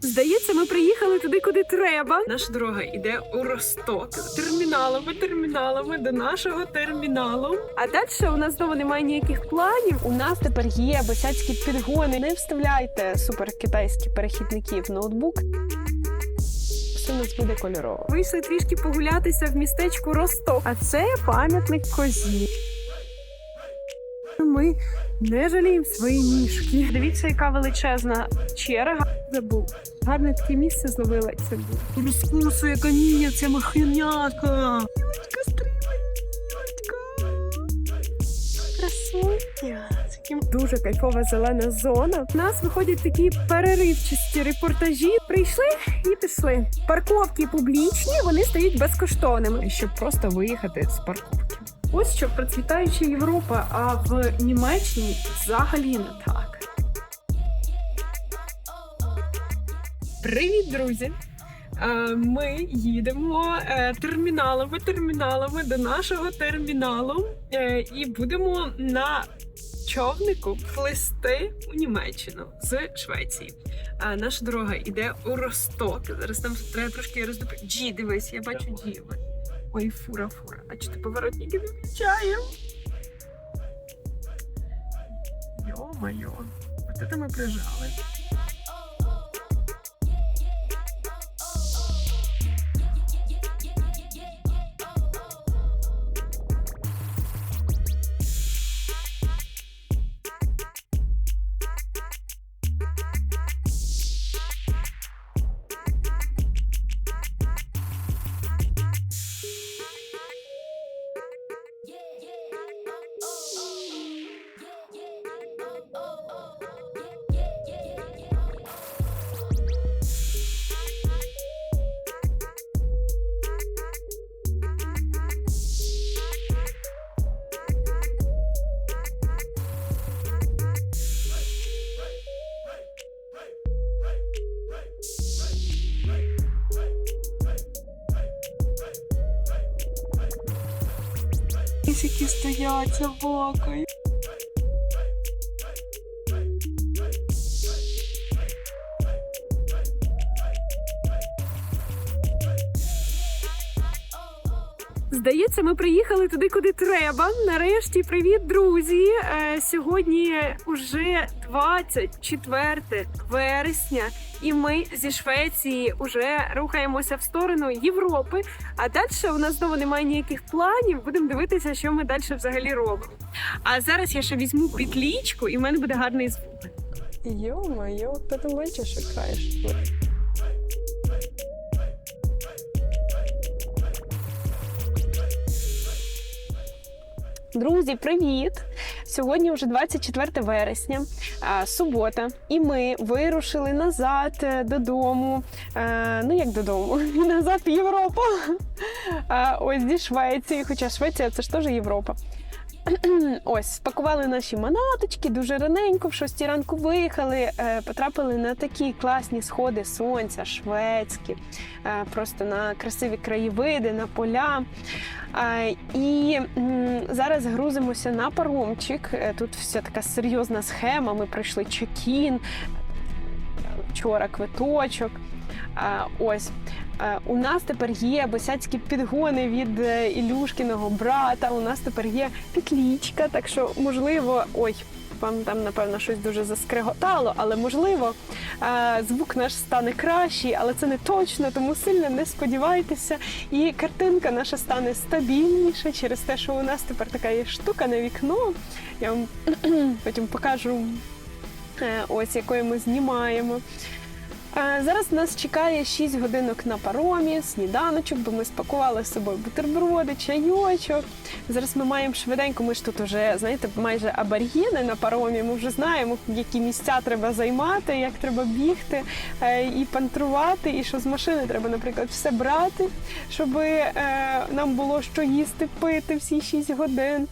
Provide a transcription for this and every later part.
Здається, ми приїхали туди, куди треба. Наша дорога йде у Росток терміналами, терміналами до нашого терміналу. А далі у нас знову немає ніяких планів. У нас тепер є босяцькі підгони. Не вставляйте суперкитайські перехідники в ноутбук. Все у нас буде кольорово. Вийшли трішки погулятися в містечку Росток. А це пам'ятник козі. Ми не жаліємо свої ніжки. Дивіться, яка величезна черга. Забув. Гарне таке місце зловила це було. Яка ніє, ця махинятка. Красуня. Дуже кайфова зелена зона. У нас виходять такі переривчасті репортажі. Прийшли і пішли. Парковки публічні, вони стають безкоштовними. Щоб просто виїхати з парковки. Ось що процвітаюча Європа, а в Німеччині взагалі не так. Привіт, друзі! Е, Ми їдемо е, терміналами, терміналами до нашого терміналу е, і будемо на човнику плисти у Німеччину з Швеції. Наша дорога йде у Росток. Зараз нам треба трошки роздупити. Джі, дивись, я бачу Джі. Ой, фура, фура. А чи ти поворотники не включаємо? Йо-моє, от це ми прижали. Які стоять собакою. Здається, ми приїхали туди, куди треба. Нарешті, привіт, друзі! Е, сьогодні уже 24 вересня, і ми зі Швеції вже рухаємося в сторону Європи. А далі у нас знову немає ніяких планів. Будемо дивитися, що ми далі взагалі робимо. А зараз я ще візьму петлічку, і в мене буде гарний звук. Йо-моє, ти бачиш, що Друзі, привіт! Сьогодні вже 24 вересня, субота, і ми вирушили назад е, додому. Е, Ну як додому? Назад в Європу. Ось зі Швеції, хоча Швеція це ж теж Європа. Ось спакували наші манаточки дуже раненько, в 6 ранку виїхали, е, потрапили на такі класні сходи сонця, шведські, е, просто на красиві краєвиди, на поля. Е, І зараз грузимося на паромчик. Тут вся така серйозна схема. Ми пройшли чекін, вчора квиточок. Ось Е, у нас тепер є босяцькі підгони від е, Ілюшкіного брата. У нас тепер є петлічка, так що можливо, ой. Вам там напевно щось дуже заскреготало, але можливо е, звук наш стане кращий, але це не точно, тому сильно не сподівайтеся. І картинка наша стане стабільніша через те, що у нас тепер така є штука на вікно. Я вам потім покажу ось якою ми знімаємо. Зараз нас чекає 6 годинок на паромі, сніданочок, бо ми спакували з собою бутерброди, чайочок. Зараз ми маємо швиденько, ми ж тут вже, знаєте, майже аборігени на паромі. Ми вже знаємо, які місця треба займати, як треба бігти е, і пантрувати, і що з машини треба, наприклад, все брати, щоб е, нам було що їсти, пити всі 6 годин.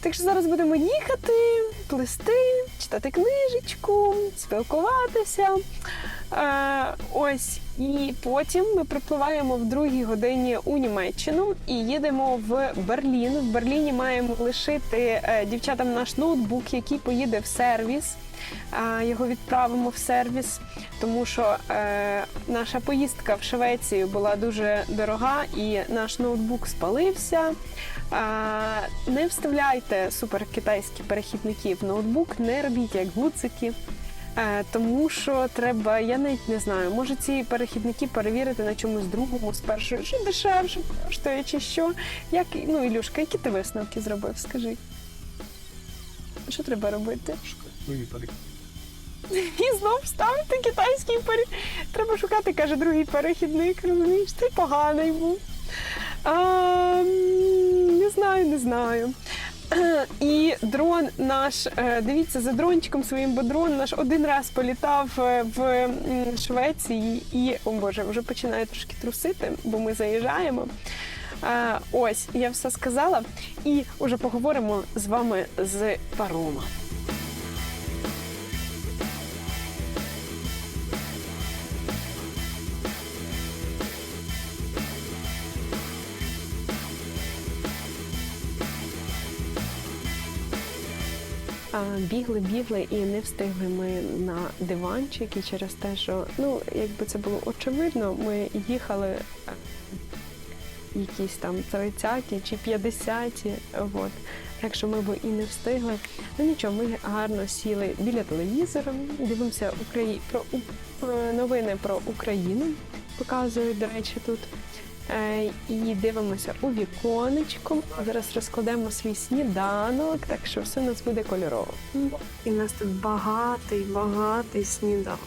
Так що зараз будемо їхати, плисти, читати книжечку, спілкуватися. Е, ось і потім ми припливаємо в другій годині у Німеччину і їдемо в Берлін. В Берліні маємо лишити е, дівчатам наш ноутбук, який поїде в сервіс. е, його відправимо в сервіс, тому що е, наша поїздка в Швецію була дуже дорога і наш ноутбук спалився. Е, не вставляйте суперкитайські перехідники в ноутбук, не робіть як гуцики. Е, Тому що треба, я навіть не знаю, може ці перехідники перевірити на чомусь другому спершу, що дешевше коштує, чи що. Як, ну, Ілюшка, які ти висновки зробив? Скажи. Що треба робити? І знов ставити китайський пере... Треба шукати, каже, другий перехідник, розумієш, ти поганий був. А, не знаю, не знаю. І дрон наш, е, дивіться, за дрончиком своїм, бо дрон наш один раз політав е, в Швеції і, о Боже, вже починає трошки трусити, бо ми заїжджаємо. Е, Ось, я все сказала, і вже поговоримо з вами з парома. Бігли, бігли і не встигли ми на диванчик, і через те, що ну якби це було очевидно, ми їхали е, якісь там 30-ті чи 50, от. Так що ми б і не встигли. Ну нічого, ми гарно сіли біля телевізора, дивимося Украї... про новини про Україну. Показують, до речі, тут. Е, І дивимося у віконечко. Зараз розкладемо свій сніданок, так що все у нас буде кольорово. І в нас тут багатий, багатий сніданок.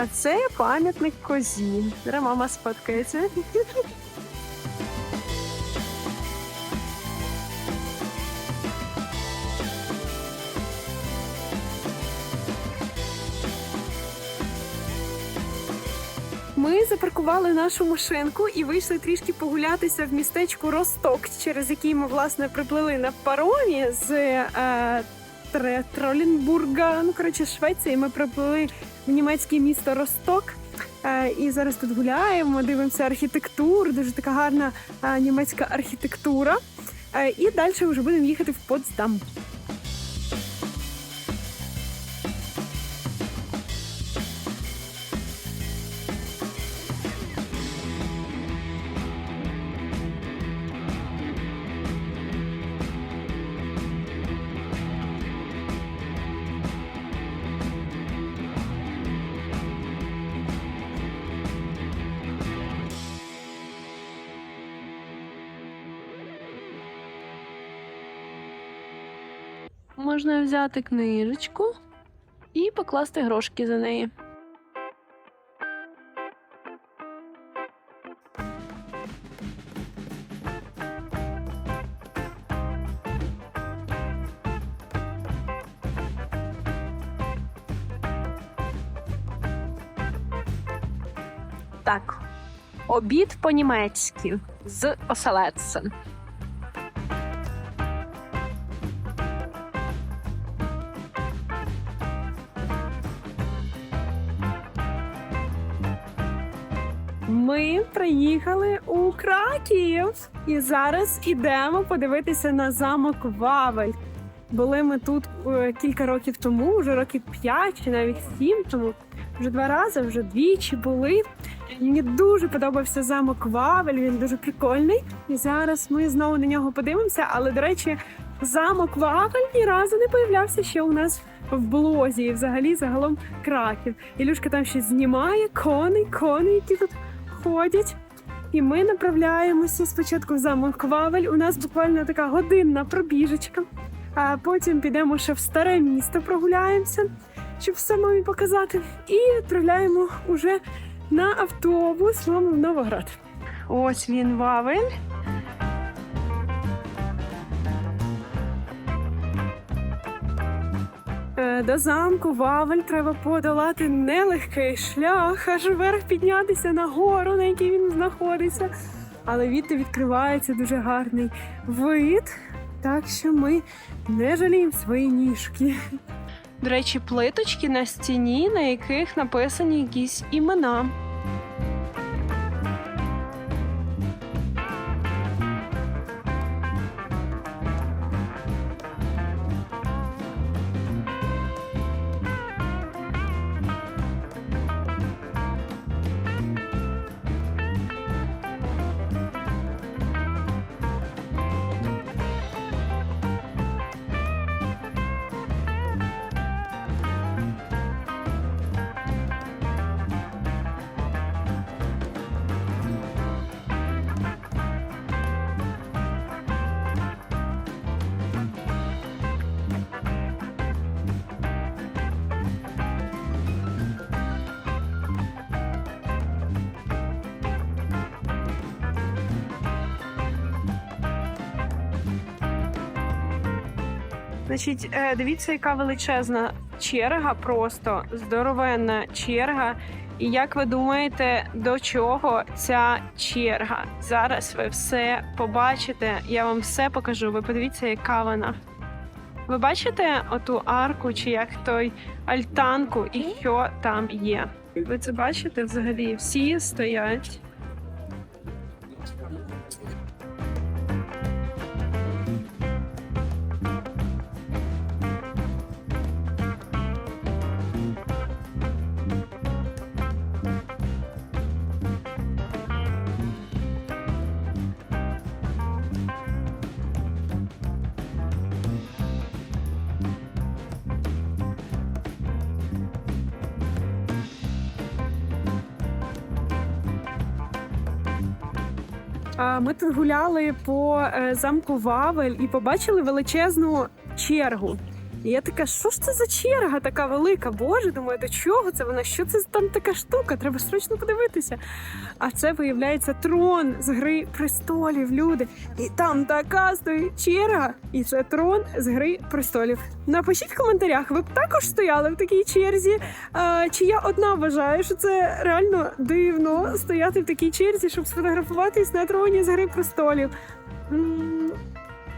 А це пам'ятник козі. Зараз мама сфоткається. Ми запаркували нашу машинку і вийшли трішки погулятися в містечку Росток, через який ми власне приплили на паромі з е, Тролінбурга. Ну коротше, Швеції. Ми приплили німецьке місто Росток. Е, і зараз тут гуляємо, дивимося архітектуру, дуже така гарна е, німецька архітектура. Е, і далі вже будемо їхати в Потсдам. Взяти книжечку і покласти грошки за неї. так. Обід по-німецьки з оселедцем. Ми приїхали у Краків і зараз ідемо подивитися на замок Вавель. Були ми тут е, кілька років тому, вже років п'ять чи навіть сім тому. Вже два рази, вже двічі були. Мені дуже подобався замок Вавель, він дуже прикольний. І зараз ми знову на нього подивимося. Але, до речі, замок Вавель ні разу не появлявся ще у нас в блозі. І взагалі загалом краків. Ілюшка там щось знімає, коней, коней, які тут ходять. І ми направляємося спочатку в замок Вавель. У нас буквально така годинна пробіжечка. А потім підемо ще в старе місто, прогуляємося, щоб все мамі показати. І відправляємо уже на автобус маму в Новоград. Ось він Вавель. До замку Вавель треба подолати нелегкий шлях, аж вверх піднятися на гору, на якій він знаходиться. Але відти відкривається дуже гарний вид. Так що ми не жаліємо свої ніжки. До речі, плиточки на стіні, на яких написані якісь імена. Значить, е, дивіться, яка величезна черга, просто здоровенна черга. І як ви думаєте, до чого ця черга? Зараз ви все побачите. Я вам все покажу. Ви подивіться, яка вона. Ви бачите оту арку, чи як той альтанку, і що там є? Ви це бачите взагалі? Всі стоять. Ми тут гуляли по е, замку Вавель і побачили величезну чергу. І я така, що ж це за черга така велика? Боже, думаю, до чого це вона? Що це там така штука? Треба срочно подивитися. А це виявляється трон з гри престолів, люди. І там така стоїть черга, і це трон з гри престолів. Напишіть в коментарях, ви б також стояли в такій черзі. А, чи я одна вважаю, що це реально дивно стояти в такій черзі, щоб сфотографуватись на троні з гри престолів.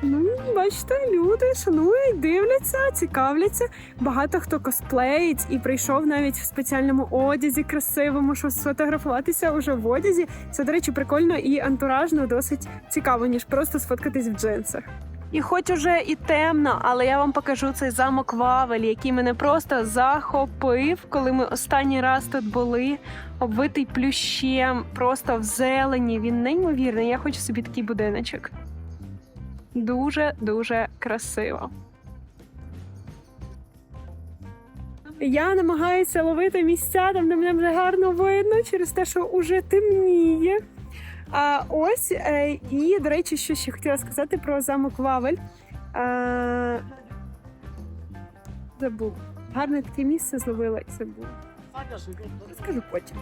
Ну, бачите, люди шанують, дивляться, цікавляться. Багато хто косплеїть і прийшов навіть в спеціальному одязі красивому, щоб сфотографуватися уже в одязі. Це, до речі, прикольно і антуражно досить цікаво, ніж просто сфоткатись в джинсах. І хоч уже і темно, але я вам покажу цей замок Вавель, який мене просто захопив, коли ми останній раз тут були, обвитий плющем, просто в зелені. Він неймовірний. Я хочу собі такий будиночок. Дуже дуже красиво. Я намагаюся ловити місця, там де мене вже гарно видно через те, що уже темніє. А ось е, і, до речі, що ще хотіла сказати про замок Вавель. А, забув. Гарне таке місце зловила і забула. Розкажу потім.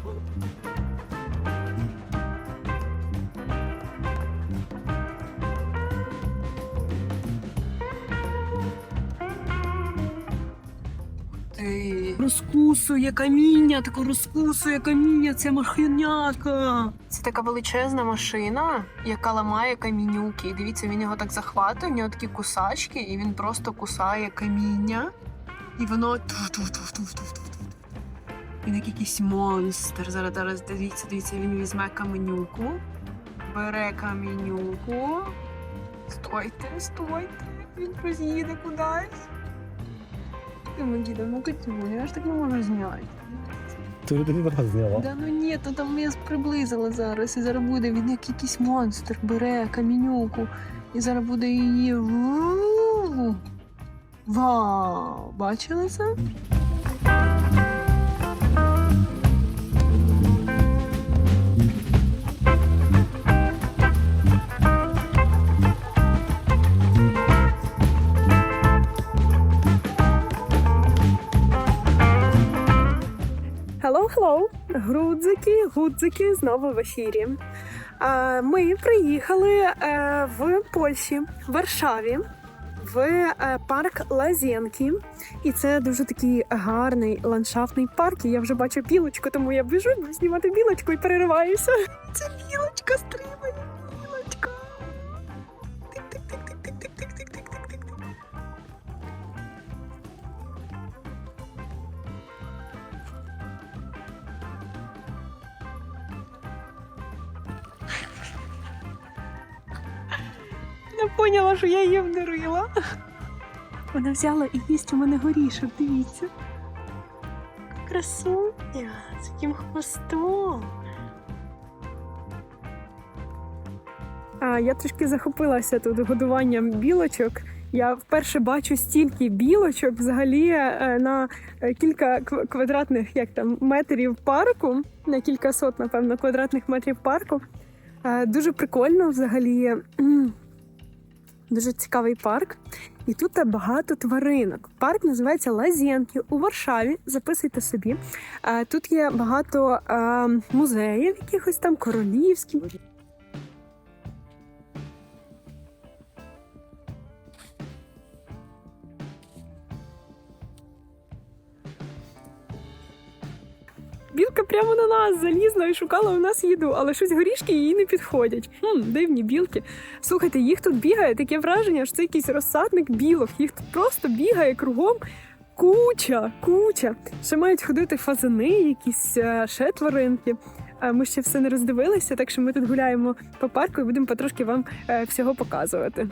Розкусує каміння, таке розкусує каміння, це махинятка. Це така величезна машина, яка ламає камінюки. І дивіться, він його так захватує, в нього такі кусачки, і він просто кусає каміння. І воно. Він як якийсь монстр. Зараз, зараз дивіться, дивіться, він візьме каменюку, бере каменюку. Стойте, стойте, він роз'їде кудись. Ти ми діда, ну Катюня, я ж так не можу зняти. Ти тобі вода зняла. Да ну ні, то там я приблизила зараз, і зараз буде він як якийсь монстр, бере камінюку, і зараз буде її. Вау! Бачили це? Грудзики, гудзики знову в ефірі. Ми приїхали е, в Польщі, в Варшаві, в е, парк Лазєнки. І це дуже такий гарний ландшафтний парк. І я вже бачу білочку, тому я біжу знімати білочку і перериваюся. Це білочка стрибає, Що я її вдарила. Вона взяла і їсть у мене горішок, дивіться. Красуня з яким хвостом. А, я трішки захопилася тут годуванням білочок. Я вперше бачу стільки білочок взагалі е, на е, кілька квадратних як там метрів парку, на кілька сот, напевно, квадратних метрів парку. Е, Дуже прикольно взагалі. Дуже цікавий парк. І тут багато тваринок. Парк називається Лазєнки у Варшаві. Записуйте собі. Е, Тут є багато е, музеїв, якихось там королівських. Білка прямо на нас залізла і шукала у нас їду, але щось горішки їй не підходять. Хм, дивні білки. Слухайте, їх тут бігає таке враження, що це якийсь розсадник білок. Їх тут просто бігає кругом. Куча, куча. Ще мають ходити фазани, якісь ще тваринки. Е, Ми ще все не роздивилися, так що ми тут гуляємо по парку і будемо потрошки вам е, всього показувати.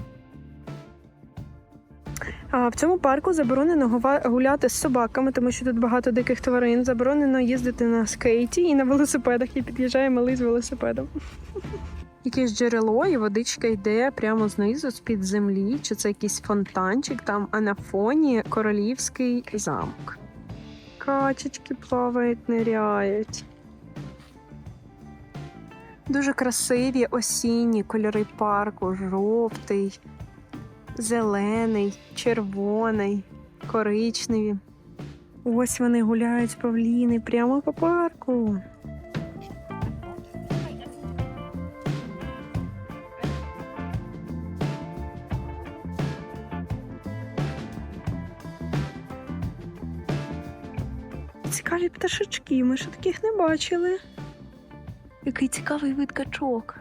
В цьому парку заборонено гуляти з собаками, тому що тут багато диких тварин. Заборонено їздити на скейті і на велосипедах. І під'їжджає малий з велосипедом. Якесь джерело, і водичка йде прямо знизу, з-під землі, чи це якийсь фонтанчик там, а на фоні королівський замок. Качечки плавають, ниряють. Дуже красиві осінні кольори парку, жовтий, зелений, червоний, коричневі. Ось вони гуляють павліни прямо по парку. Цікаві пташечки, ми ще таких не бачили. Який цікавий вид качок.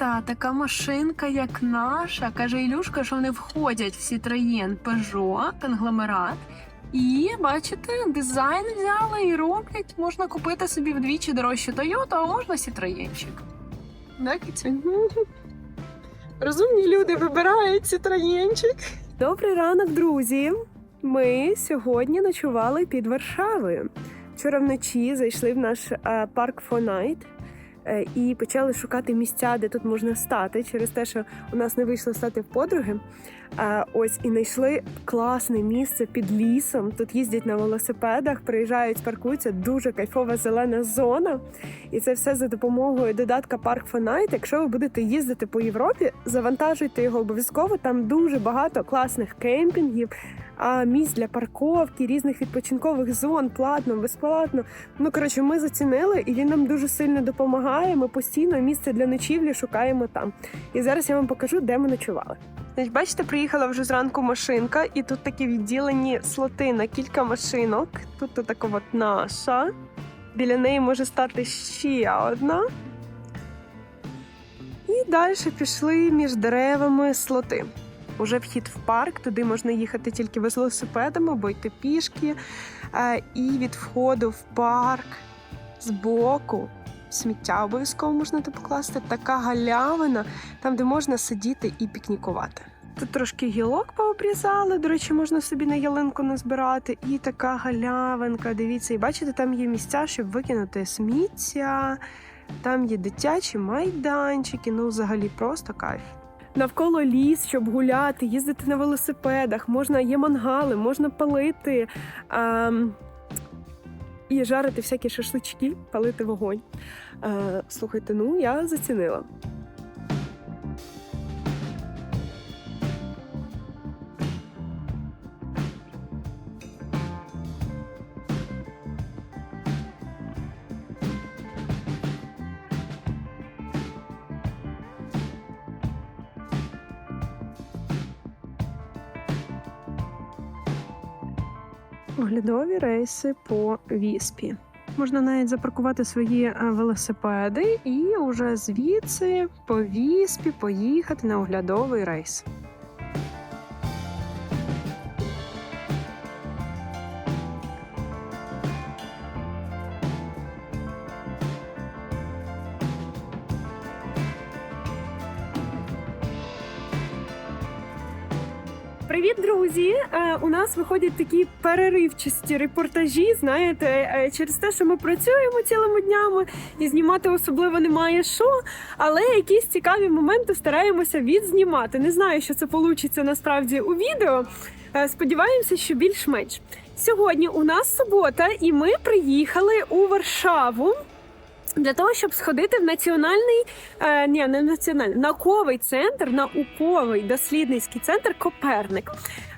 Йота, така машинка, як наша, каже Ілюшка, що вони входять в Citroën Peugeot, конгломерат. І бачите, дизайн взяли і роблять. Можна купити собі вдвічі дорожче Toyota, а можна Citroёnчик. Да, Кіцю? Розумні люди вибирають цитроєнчик. Добрий ранок, друзі. Ми сьогодні ночували під Варшавою. Вчора вночі зайшли в наш е, парк Фонайт. Е, і почали шукати місця, де тут можна стати, через те, що у нас не вийшло стати в подруги. Ось і знайшли класне місце під лісом. Тут їздять на велосипедах, приїжджають, паркуються. Дуже кайфова зелена зона. І це все за допомогою додатка Park for. Якщо ви будете їздити по Європі, завантажуйте його обов'язково. Там дуже багато класних кемпінгів, а місць для парковки, різних відпочинкових зон, платно, безплатно. Ну коротше, ми зацінили, і він нам дуже сильно допомагає. Ми постійно місце для ночівлі шукаємо там. І зараз я вам покажу, де ми ночували. Значить, бачите, приїхала вже зранку машинка, і тут такі відділені слоти на кілька машинок. Тут така от наша. Біля неї може стати ще одна. І далі пішли між деревами слоти. Уже вхід в парк, туди можна їхати тільки велосипедом або йти пішки. Е, І від входу в парк збоку сміття обов'язково можна покласти. Така галявина, там, де можна сидіти і пікнікувати. Тут трошки гілок пообрізали, до речі, можна собі на ялинку назбирати. І така галявинка. Дивіться, і бачите, там є місця, щоб викинути сміття. Там є дитячі майданчики. Ну, взагалі, просто кайф. Навколо ліс, щоб гуляти, їздити на велосипедах, можна є мангали, можна палити ем, і жарити всякі шашлички, палити вогонь. Е, слухайте, ну я зацінила. Оглядові рейси по Віспі. Можна навіть запаркувати свої е, велосипеди і уже звідси по Віспі поїхати на оглядовий рейс. Нас виходять такі переривчасті репортажі. Знаєте, е, через те, що ми працюємо цілими днями і знімати особливо немає що, але якісь цікаві моменти стараємося відзнімати. Не знаю, що це вийде насправді у відео. Е, Сподіваємося, що більш-менш. Сьогодні у нас субота, і ми приїхали у Варшаву. Для того щоб сходити в національний е, ні, не національний науковий центр, науковий дослідницький центр Коперник.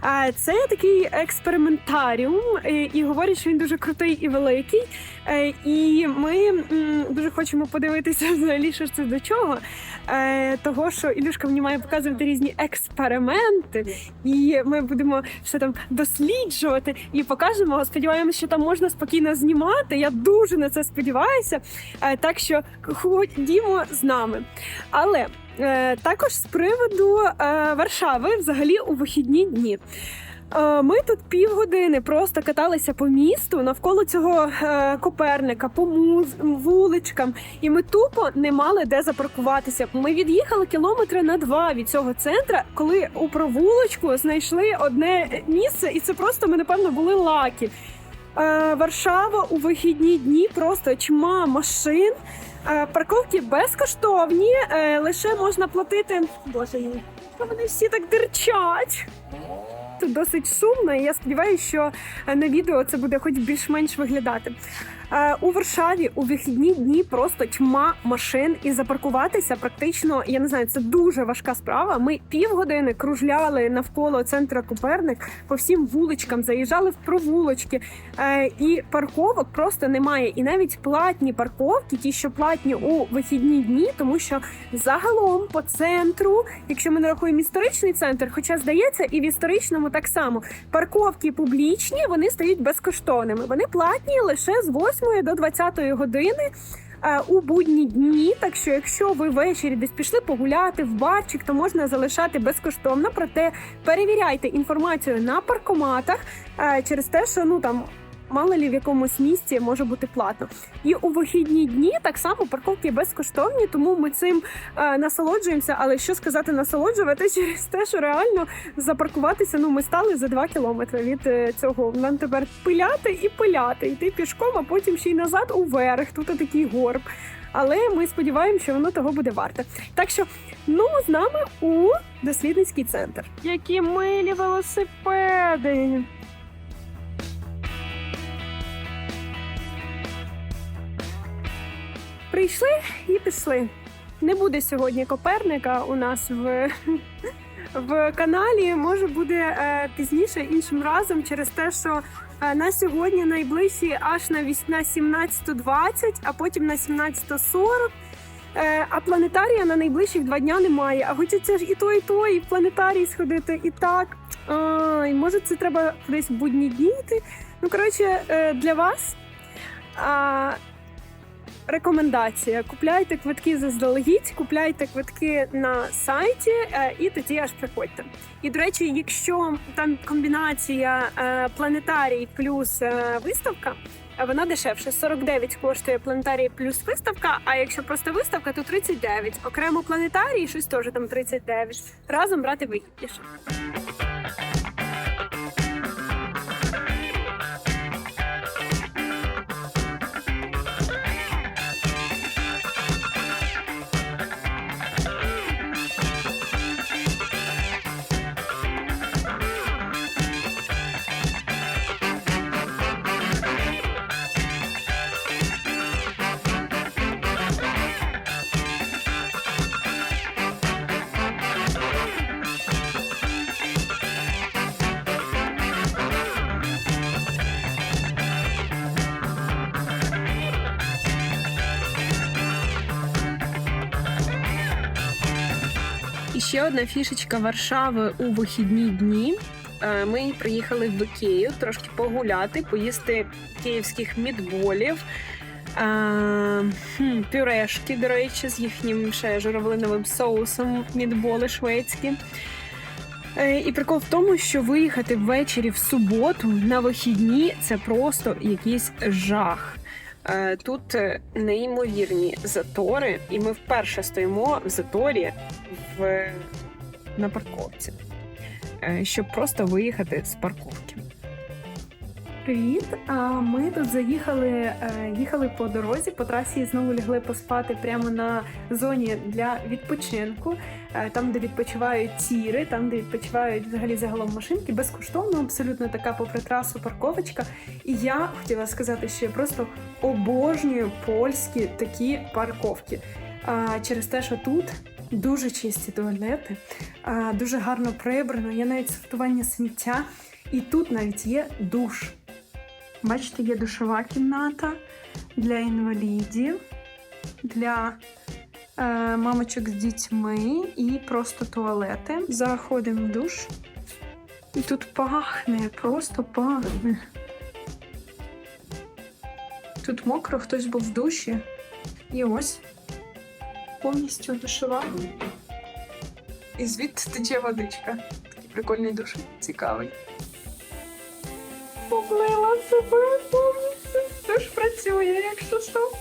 Е, це такий експериментаріум, е, і говорять, що він дуже крутий і великий. Е, і ми м, дуже хочемо подивитися взагалі, що це до чого. Е, того, що Ілюшка мені має показувати різні експерименти, і ми будемо все там досліджувати і покажемо. Сподіваємося, що там можна спокійно знімати. Я дуже на це сподіваюся. Е, так що ходімо з нами. Але е, також з приводу е, Варшави, взагалі, у вихідні дні. Ми тут півгодини просто каталися по місту навколо цього Коперника, по вуличкам, і ми тупо не мали де запаркуватися. Ми від'їхали кілометри на два від цього центра, коли у провулочку знайшли одне місце, і це просто ми напевно були лакі. Е, Варшава у вихідні дні просто чма машин. Е, Парковки безкоштовні, е, лише можна платити. Боже, ні. Вони всі так дирчать. Тут досить шумно, і я сподіваюся, що на відео це буде хоч більш-менш виглядати. Е, У Варшаві у вихідні дні просто тьма машин і запаркуватися практично, я не знаю, це дуже важка справа. Ми півгодини кружляли навколо центра Коперник по всім вуличкам, заїжджали в провулочки, е, і парковок просто немає. І навіть платні парковки, ті, що платні у вихідні дні, тому що загалом по центру, якщо ми не рахуємо історичний центр, хоча здається, і в історичному так само парковки публічні вони стають безкоштовними. Вони платні лише з 8 до 20 години. е, У будні дні, так що якщо ви ввечері десь пішли погуляти в барчик, то можна залишати безкоштовно. Проте перевіряйте інформацію на паркоматах е, через те, що ну там мало лі в якомусь місці може бути платно. І у вихідні дні так само парковки безкоштовні, тому ми цим е, насолоджуємося. Але що сказати, насолоджувати через те, що реально запаркуватися. Ну, ми стали за два кілометри від е, цього. Нам тепер пиляти і пиляти, йти пішком, а потім ще й назад уверх. Тут такий горб. але ми сподіваємося, що воно того буде варте. Так що ну з нами у дослідницький центр. Які милі велосипеди! Прийшли і пішли. Не буде сьогодні Коперника у нас в, в каналі. Може буде е, пізніше іншим разом через те, що е, на сьогодні найближчі аж на вісь- на 17.20, а потім на 17.40. Е, а планетарія на найближчих два дня немає. А хочеться ж і то, і то, і планетарій сходити, і так. Ай, може, це треба в будні дні йти. Ну, коротше, для вас. Рекомендація: купляйте квитки заздалегідь, купляйте квитки на сайті е, і тоді аж приходьте. І до речі, якщо там комбінація е, планетарій плюс е, виставка, вона дешевше. 49 коштує планетарій плюс виставка. А якщо просто виставка, то 39. Окремо планетарій, щось теж там 39. Разом брати вигідніше. Ще одна фішечка Варшави у вихідні дні. Е, Ми приїхали в Ікею трошки погуляти, поїсти київських мідболів, е, пюрешки, до речі, з їхнім ще журавлиновим соусом, мідболи шведські. Е, І прикол в тому, що виїхати ввечері в суботу на вихідні це просто якийсь жах. Е, Тут е, неймовірні затори, і ми вперше стоїмо в заторі в, на парковці, е, щоб просто виїхати з парковки. Привіт! Ми тут заїхали, е, їхали по дорозі, по трасі знову лягли поспати прямо на зоні для відпочинку, е, там, де відпочивають тіри, там, де відпочивають взагалі загалом машинки, безкоштовно, абсолютно така попри трасу парковочка. І я хотіла сказати, що я просто обожнюю польські такі парковки. Через те, що тут дуже чисті туалети, дуже гарно прибрано, є навіть сортування сміття, і тут навіть є душ. Бачите, є душова кімната для інвалідів, для е, мамочок з дітьми і просто туалети. Заходимо в душ. І тут пахне, просто пахне. Тут мокро, хтось був в душі. І ось повністю душова. І звідти тече водичка. Такий прикольний душ, цікавий. Помила себе повністю. Душ працює, якщо що.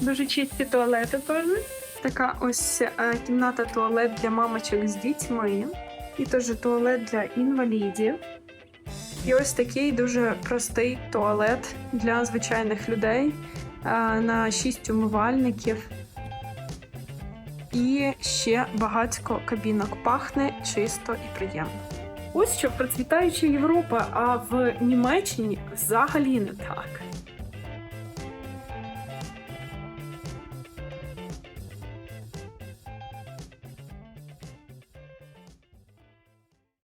Дуже чисті туалети теж. Така ось е, кімната туалет для мамочок з дітьми. І теж туалет для інвалідів. І ось такий дуже простий туалет для звичайних людей е, на 6 умивальників. І ще багатько кабінок пахне чисто і приємно. Ось що процвітаюча Європа, а в Німеччині взагалі не так.